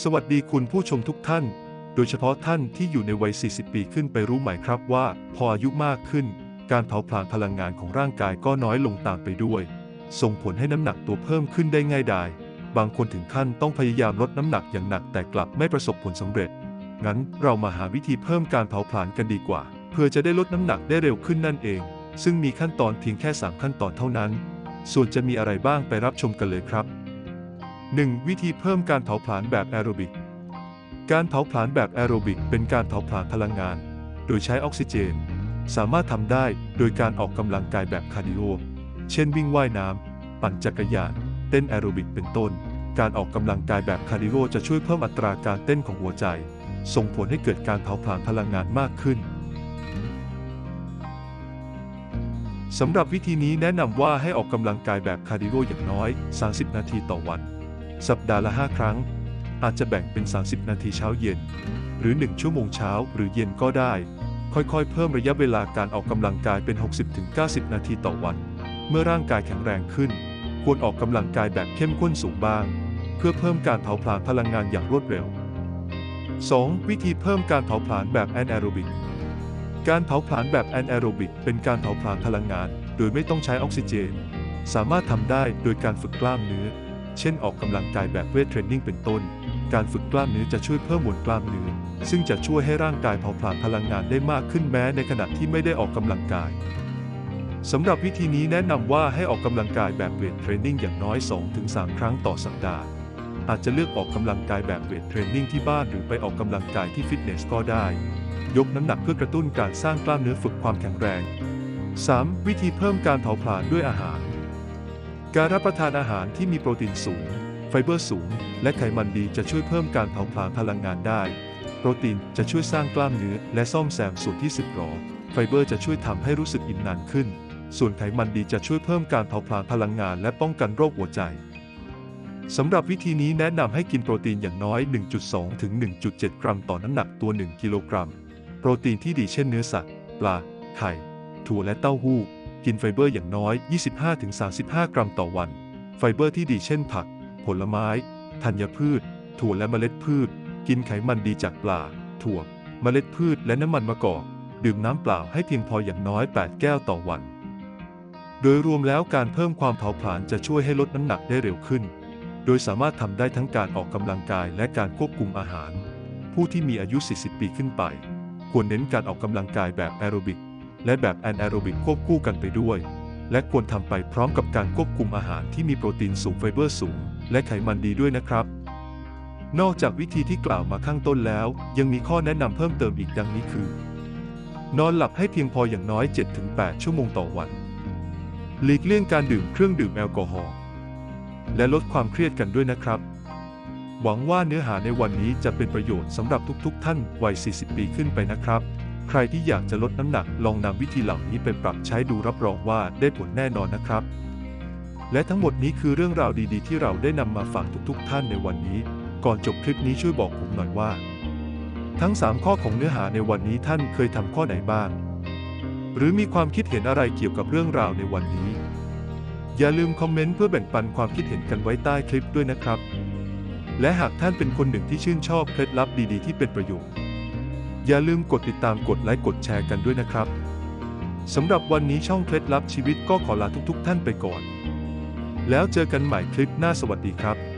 สวัสดีคุณผู้ชมทุกท่าน โดยเฉพาะท่านที่อยู่ในวัย 40 ปีขึ้นไปรู้ไหมครับว่า พออายุมากขึ้น การเผาผลาญพลังงานของร่างกายก็น้อยลงตามไปด้วย ส่งผลให้น้ำหนักตัวเพิ่มขึ้นได้ง่ายดาย บางคนถึงขั้นต้องพยายามลดน้ำหนักอย่างหนักแต่กลับไม่ประสบผลสำเร็จ งั้นเรามาหาวิธีเพิ่มการเผาผลาญกันดีกว่า เพื่อจะได้ลดน้ำหนักได้เร็วขึ้นนั่นเอง ซึ่งมีขั้นตอนเพียงแค่ 3 ขั้นตอนเท่านั้น ส่วนจะมีอะไรบ้างไปรับชมกันเลยครับ 1. วิธีเพิ่มการเผาผลาญแบบแอโรบิก การเผาผลาญแบบแอโรบิกเป็นการเผาผลาญพลังงาน โดยใช้ออกซิเจน สามารถทำได้โดยการออกกำลังกายแบบคาร์ดิโอ เช่นวิ่งว่ายน้ำ ปั่นจักรยาน เต้นแอโรบิกเป็นต้น การออกกำลังกายแบบคาร์ดิโอจะช่วยเพิ่มอัตราการเต้นของหัวใจ ส่งผลให้เกิดการเผาผลาญพลังงานมากขึ้นสำหรับวิธีนี้แนะนำว่าให้ออกกำลังกายแบบคาร์ดิโออย่างน้อย 30 นาทีต่อวัน สัปดาห์ละ 5 ครั้ง อาจจะแบ่งเป็น 30 นาทีเช้าเย็น หรือ 1 ชั่วโมงเช้าหรือเย็นก็ได้ ค่อยๆ เพิ่มระยะเวลาการออกกำลังกายเป็น 60-90 นาทีต่อวัน เมื่อร่างกายแข็งแรงขึ้น ควรออกกำลังกายแบบเข้มข้นสูงบ้าง เพื่อเพิ่มการเผาผลาญพลังงานอย่างรวดเร็ว 2. วิธีเพิ่มการเผาผลาญแบบแอนแอโรบิก การเผาผลาญแบบแอนแอโรบิกเป็นการเผาผลาญพลังงาน โดยไม่ต้องใช้ออกซิเจน สามารถทำได้โดยการฝึกกล้ามเนื้อ เช่นออกกำลังกายแบบเวทเทรนนิ่งเป็นต้น การฝึกกล้ามเนื้อจะช่วยเพิ่มมวลกล้ามเนื้อ ซึ่งจะช่วยให้ร่างกายเผาผลาญพลังงานได้มากขึ้นแม้ในขณะที่ไม่ได้ออกกำลังกายสำหรับวิธีนี้แนะนำว่าให้ออกกำลังกายแบบเวทเทรนนิ่งอย่างน้อย 2-3 ครั้งต่อสัปดาห์ อาจจะเลือกออกกำลังกายแบบเวทเทรนนิ่งที่บ้านหรือไปออกกำลังกายที่ฟิตเนสก็ได้ ยกน้ำหนักเพื่อกระตุ้นการสร้างกล้ามเนื้อฝึกความแข็งแรง 3. วิธีเพิ่มการเผาผลาญด้วยอาหาร การรับประทานอาหารที่มีโปรตีนสูง ไฟเบอร์สูง และไขมันดีจะช่วยเพิ่มการเผาผลาญพลังงานได้ โปรตีนจะช่วยสร้างกล้ามเนื้อและซ่อมแซมส่วนที่สึกหรอ ไฟเบอร์จะช่วยทำให้รู้สึกอิ่มนานขึ้น ส่วนไขมันดีจะช่วยเพิ่มการเผาผลาญพลังงานและป้องกันโรคหัวใจสำหรับวิธีนี้แนะนำให้กินโปรตีนอย่างน้อย 1.2 ถึง 1.7 กรัมต่อน้ำหนักตัว 1 กิโลกรัม โปรตีนที่ดีเช่นเนื้อสัตว์ ปลา ไข่ ถั่วและเต้าหู้ กินไฟเบอร์อย่างน้อย 25-35 กรัมต่อวัน ไฟเบอร์ที่ดีเช่นผัก ผลไม้ ธัญพืช ถั่วและเมล็ดพืช กินไขมันดีจากปลา ถั่ว เมล็ดพืชและน้ำมันมะกอก ดื่มน้ำเปล่าให้เพียงพออย่างน้อย 8 แก้วต่อวัน โดยรวมแล้วการเพิ่มความเผาผลาญจะช่วยให้ลดน้ำหนักได้เร็วขึ้น โดยสามารถทำได้ทั้งการออกกำลังกายและการควบคุมอาหาร ผู้ที่มีอายุ 40 ปีขึ้นไป ควรเน้นการออกกำลังกายแบบแอโรบิก และแบบแอนแอโรบิกควบคู่กันไปด้วย และควรทำไปพร้อมกับการควบคุมอาหารที่มีโปรตีนสูงไฟเบอร์สูง และไขมันดีด้วยนะครับ นอกจากวิธีที่กล่าวมาข้างต้นแล้ว ยังมีข้อแนะนำเพิ่มเติมอีกดังนี้คือ นอนหลับให้เพียงพออย่างน้อย 7-8 ชั่วโมงต่อวัน หลีกเลี่ยงการดื่มเครื่องดื่มแอลกอฮอล์และลดความเครียดกันด้วยนะครับ หวังว่าเนื้อหาในวันนี้จะเป็นประโยชน์สำหรับทุกๆท่านวัย 40 ปีขึ้นไปนะครับ ใครที่อยากจะลดน้ำหนักลองนำวิธีเหล่านี้ไปปรับใช้ดูรับรองว่าได้ผลแน่นอนนะครับ และทั้งหมดนี้คือเรื่องราวดีๆ ที่เราได้นำมาฝากทุกๆ ท่านในวันนี้ ก่อนจบคลิปนี้ช่วยบอกผมหน่อยว่า ทั้ง 3 ข้อของเนื้อหาในวันนี้ท่านเคยทำข้อไหนบ้าง หรือมีความคิดเห็นอะไรเกี่ยวกับเรื่องราวในวันนี้ อย่าลืมคอมเมนต์เพื่อแบ่งปันความคิดเห็นกันไว้ใต้คลิปด้วยนะครับ และหากท่านเป็นคนหนึ่งที่ชื่นชอบเคล็ดลับดีๆ ที่เป็นประโยชน์ อย่าลืมกดติดตามกดไลค์กดแชร์กันด้วยนะครับสำหรับวันนี้ช่องเคล็ดลับชีวิตก็ขอลาทุกๆ ท่านไปก่อน แล้วเจอกันใหม่คลิปหน้าสวัสดีครับ